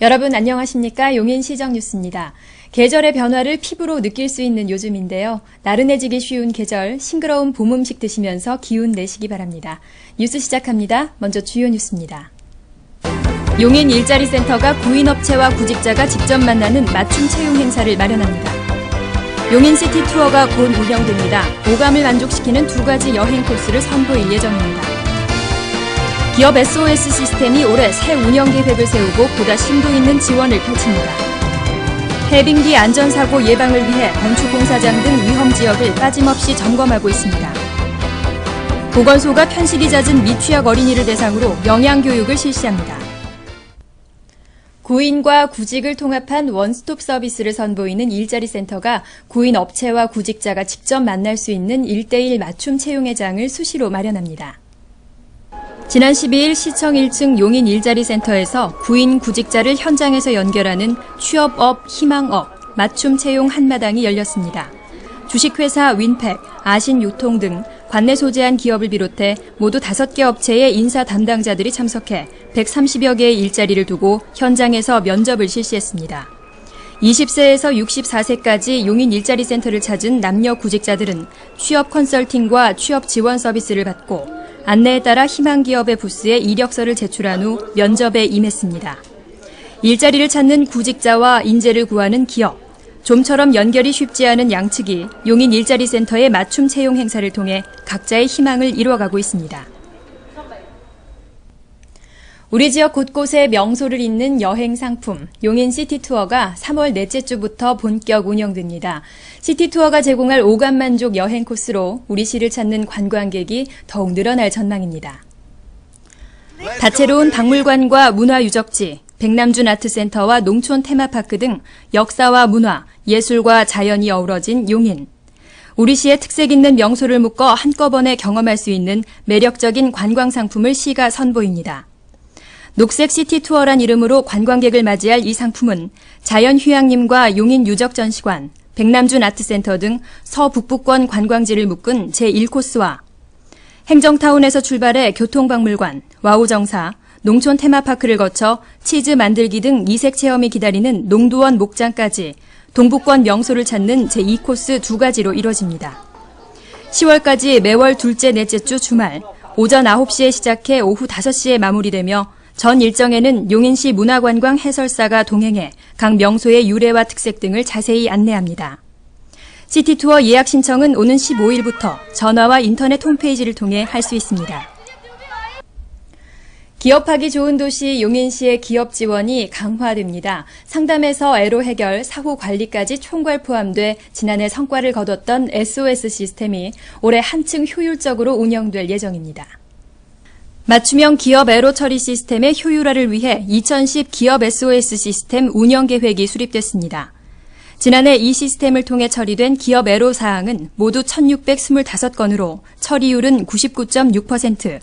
여러분 안녕하십니까? 용인시정 뉴스입니다. 계절의 변화를 피부로 느낄 수 있는 요즘인데요. 나른해지기 쉬운 계절, 싱그러운 봄 음식 드시면서 기운 내시기 바랍니다. 뉴스 시작합니다. 먼저 주요 뉴스입니다. 용인 일자리 센터가 구인업체와 구직자가 직접 만나는 맞춤 채용 행사를 마련합니다. 용인시티 투어가 곧 운영됩니다. 오감을 만족시키는 두 가지 여행 코스를 선보일 예정입니다. 기업 SOS 시스템이 올해 새 운영 계획을 세우고 보다 심도 있는 지원을 펼칩니다. 해빙기 안전사고 예방을 위해 건축공사장 등 위험 지역을 빠짐없이 점검하고 있습니다. 보건소가 편식이 잦은 미취학 어린이를 대상으로 영양교육을 실시합니다. 구인과 구직을 통합한 원스톱 서비스를 선보이는 일자리 센터가 구인 업체와 구직자가 직접 만날 수 있는 1대1 맞춤 채용회장을 수시로 마련합니다. 지난 12일 시청 1층 용인 일자리 센터에서 구인 구직자를 현장에서 연결하는 취업업 희망업 맞춤 채용 한마당이 열렸습니다. 주식회사 윈팩, 아신유통 등 관내 소재한 기업을 비롯해 모두 5개 업체의 인사 담당자들이 참석해 130여 개의 일자리를 두고 현장에서 면접을 실시했습니다. 20세에서 64세까지 용인 일자리 센터를 찾은 남녀 구직자들은 취업 컨설팅과 취업 지원 서비스를 받고 안내에 따라 희망 기업의 부스에 이력서를 제출한 후 면접에 임했습니다. 일자리를 찾는 구직자와 인재를 구하는 기업, 좀처럼 연결이 쉽지 않은 양측이 용인 일자리 센터의 맞춤 채용 행사를 통해 각자의 희망을 이루어가고 있습니다. 우리 지역 곳곳에 명소를 잇는 여행 상품 용인 시티 투어가 3월 넷째 주부터 본격 운영됩니다. 시티 투어가 제공할 오감 만족 여행 코스로 우리 시를 찾는 관광객이 더욱 늘어날 전망입니다. 다채로운 박물관과 문화유적지, 백남준 아트센터와 농촌 테마파크 등 역사와 문화, 예술과 자연이 어우러진 용인. 우리 시의 특색 있는 명소를 묶어 한꺼번에 경험할 수 있는 매력적인 관광 상품을 시가 선보입니다. 녹색 시티 투어란 이름으로 관광객을 맞이할 이 상품은 자연휴양림과 용인 유적전시관, 백남준 아트센터 등 서북부권 관광지를 묶은 제1코스와 행정타운에서 출발해 교통박물관, 와우정사, 농촌 테마파크를 거쳐 치즈 만들기 등 이색 체험이 기다리는 농도원 목장까지 동북권 명소를 찾는 제2코스 두 가지로 이뤄집니다. 10월까지 매월 둘째, 넷째 주 주말 오전 9시에 시작해 오후 5시에 마무리되며 전 일정에는 용인시 문화관광 해설사가 동행해 각 명소의 유래와 특색 등을 자세히 안내합니다. 시티투어 예약 신청은 오는 15일부터 전화와 인터넷 홈페이지를 통해 할 수 있습니다. 기업하기 좋은 도시 용인시의 기업 지원이 강화됩니다. 상담에서 애로 해결, 사후 관리까지 총괄 포함돼 지난해 성과를 거뒀던 SOS 시스템이 올해 한층 효율적으로 운영될 예정입니다. 맞춤형 기업 애로 처리 시스템의 효율화를 위해 2010 기업 SOS 시스템 운영 계획이 수립됐습니다. 지난해 이 시스템을 통해 처리된 기업 애로 사항은 모두 1,625건으로 처리율은 99.6%.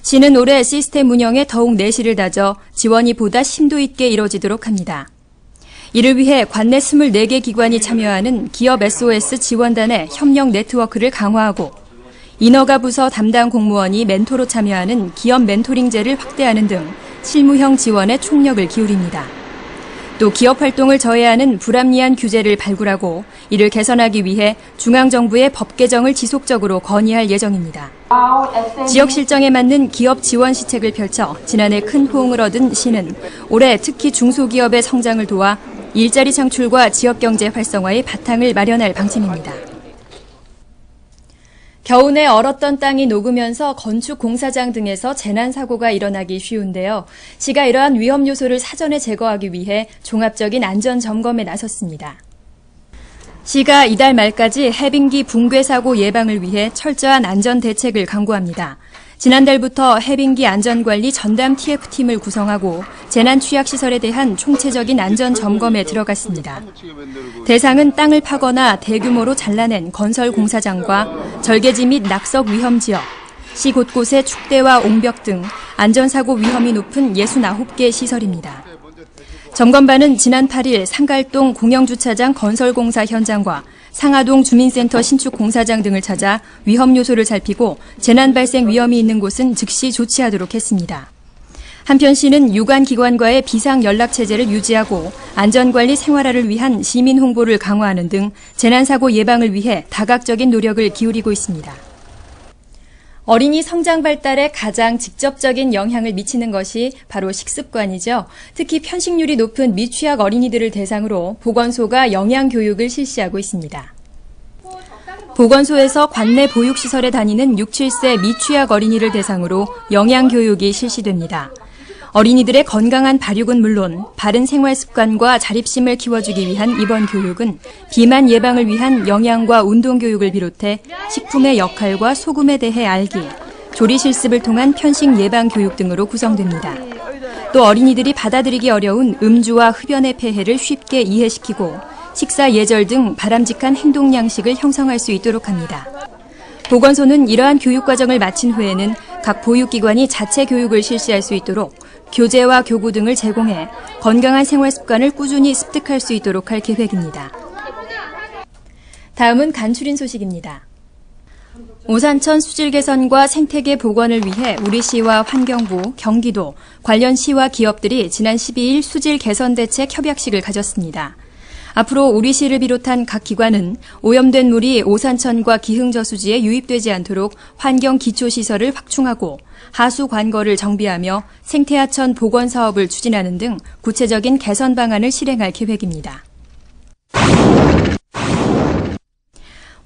시는 올해 시스템 운영에 더욱 내실을 다져 지원이 보다 심도 있게 이뤄지도록 합니다. 이를 위해 관내 24개 기관이 참여하는 기업 SOS 지원단의 협력 네트워크를 강화하고 인허가 부서 담당 공무원이 멘토로 참여하는 기업 멘토링제를 확대하는 등 실무형 지원에 총력을 기울입니다. 또 기업 활동을 저해하는 불합리한 규제를 발굴하고 이를 개선하기 위해 중앙정부의 법 개정을 지속적으로 건의할 예정입니다. 지역 실정에 맞는 기업 지원 시책을 펼쳐 지난해 큰 호응을 얻은 시는 올해 특히 중소기업의 성장을 도와 일자리 창출과 지역 경제 활성화의 바탕을 마련할 방침입니다. 겨우내 얼었던 땅이 녹으면서 건축 공사장 등에서 재난 사고가 일어나기 쉬운데요. 시가 이러한 위험 요소를 사전에 제거하기 위해 종합적인 안전 점검에 나섰습니다. 시가 이달 말까지 해빙기 붕괴 사고 예방을 위해 철저한 안전 대책을 강구합니다. 지난달부터 해빙기 안전관리 전담 TF팀을 구성하고 재난 취약 시설에 대한 총체적인 안전 점검에 들어갔습니다. 대상은 땅을 파거나 대규모로 잘라낸 건설 공사장과 절개지 및 낙석 위험 지역, 시 곳곳의 축대와 옹벽 등 안전사고 위험이 높은 69개 시설입니다. 점검반은 지난 8일 상갈동 공영주차장 건설공사 현장과 상하동 주민센터 신축 공사장 등을 찾아 위험 요소를 살피고 재난 발생 위험이 있는 곳은 즉시 조치하도록 했습니다. 한편 시는 유관 기관과의 비상 연락 체제를 유지하고 안전관리 생활화를 위한 시민 홍보를 강화하는 등 재난 사고 예방을 위해 다각적인 노력을 기울이고 있습니다. 어린이 성장 발달에 가장 직접적인 영향을 미치는 것이 바로 식습관이죠. 특히 편식률이 높은 미취학 어린이들을 대상으로 보건소가 영양 교육을 실시하고 있습니다. 보건소에서 관내 보육시설에 다니는 6, 7세 미취학 어린이를 대상으로 영양 교육이 실시됩니다. 어린이들의 건강한 발육은 물론 바른 생활 습관과 자립심을 키워주기 위한 이번 교육은 비만 예방을 위한 영양과 운동 교육을 비롯해 식품의 역할과 소금에 대해 알기, 조리 실습을 통한 편식 예방 교육 등으로 구성됩니다. 또 어린이들이 받아들이기 어려운 음주와 흡연의 폐해를 쉽게 이해시키고 식사 예절 등 바람직한 행동 양식을 형성할 수 있도록 합니다. 보건소는 이러한 교육 과정을 마친 후에는 각 보육기관이 자체 교육을 실시할 수 있도록 교재와 교구 등을 제공해 건강한 생활 습관을 꾸준히 습득할 수 있도록 할 계획입니다. 다음은 간추린 소식입니다. 오산천 수질 개선과 생태계 복원을 위해 우리시와 환경부, 경기도, 관련 시와 기업들이 지난 12일 수질 개선 대책 협약식을 가졌습니다. 앞으로 우리시를 비롯한 각 기관은 오염된 물이 오산천과 기흥저수지에 유입되지 않도록 환경 기초 시설을 확충하고 하수 관거를 정비하며 생태하천 복원 사업을 추진하는 등 구체적인 개선 방안을 실행할 계획입니다.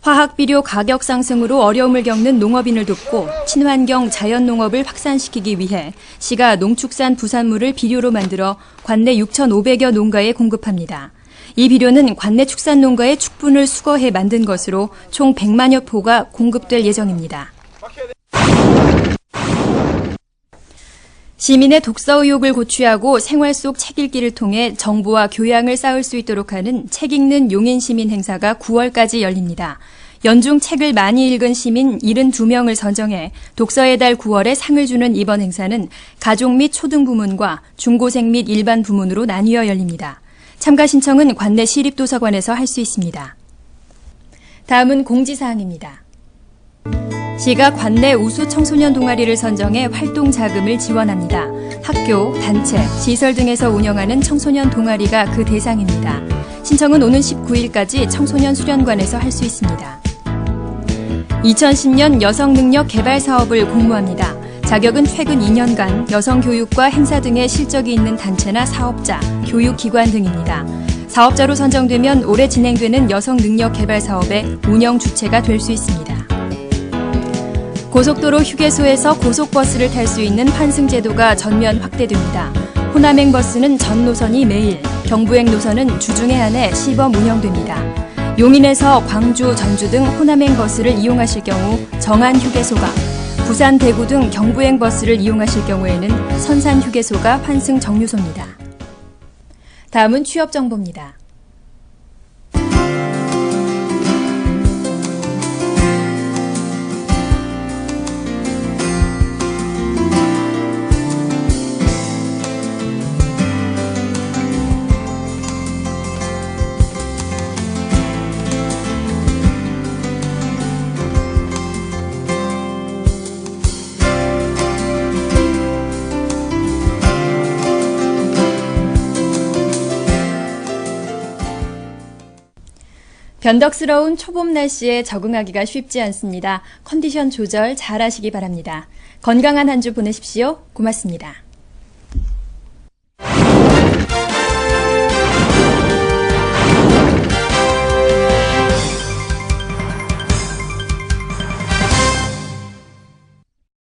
화학 비료 가격 상승으로 어려움을 겪는 농업인을 돕고 친환경 자연 농업을 확산시키기 위해 시가 농축산 부산물을 비료로 만들어 관내 6,500여 농가에 공급합니다. 이 비료는 관내 축산 농가의 축분을 수거해 만든 것으로 총 100만여 포가 공급될 예정입니다. 시민의 독서 의욕을 고취하고 생활 속 책 읽기를 통해 정보와 교양을 쌓을 수 있도록 하는 책 읽는 용인 시민 행사가 9월까지 열립니다. 연중 책을 많이 읽은 시민 72명을 선정해 독서의 달 9월에 상을 주는 이번 행사는 가족 및 초등 부문과 중고생 및 일반 부문으로 나뉘어 열립니다. 참가 신청은 관내 시립도서관에서 할 수 있습니다. 다음은 공지사항입니다. 시가 관내 우수 청소년 동아리를 선정해 활동 자금을 지원합니다. 학교, 단체, 시설 등에서 운영하는 청소년 동아리가 그 대상입니다. 신청은 오는 19일까지 청소년 수련관에서 할 수 있습니다. 2010년 여성능력 개발 사업을 공모합니다. 자격은 최근 2년간 여성 교육과 행사 등의 실적이 있는 단체나 사업자, 교육기관 등입니다. 사업자로 선정되면 올해 진행되는 여성 능력 개발 사업의 운영 주체가 될 수 있습니다. 고속도로 휴게소에서 고속버스를 탈 수 있는 환승 제도가 전면 확대됩니다. 호남행 버스는 전 노선이 매일, 경부행 노선은 주중에 한해 시범 운영됩니다. 용인에서 광주, 전주 등 호남행 버스를 이용하실 경우 정한 휴게소가, 부산, 대구 등 경부행 버스를 이용하실 경우에는 선산 휴게소가 환승 정류소입니다. 다음은 취업 정보입니다. 변덕스러운 초봄 날씨에 적응하기가 쉽지 않습니다. 컨디션 조절 잘 하시기 바랍니다. 건강한 한 주 보내십시오. 고맙습니다.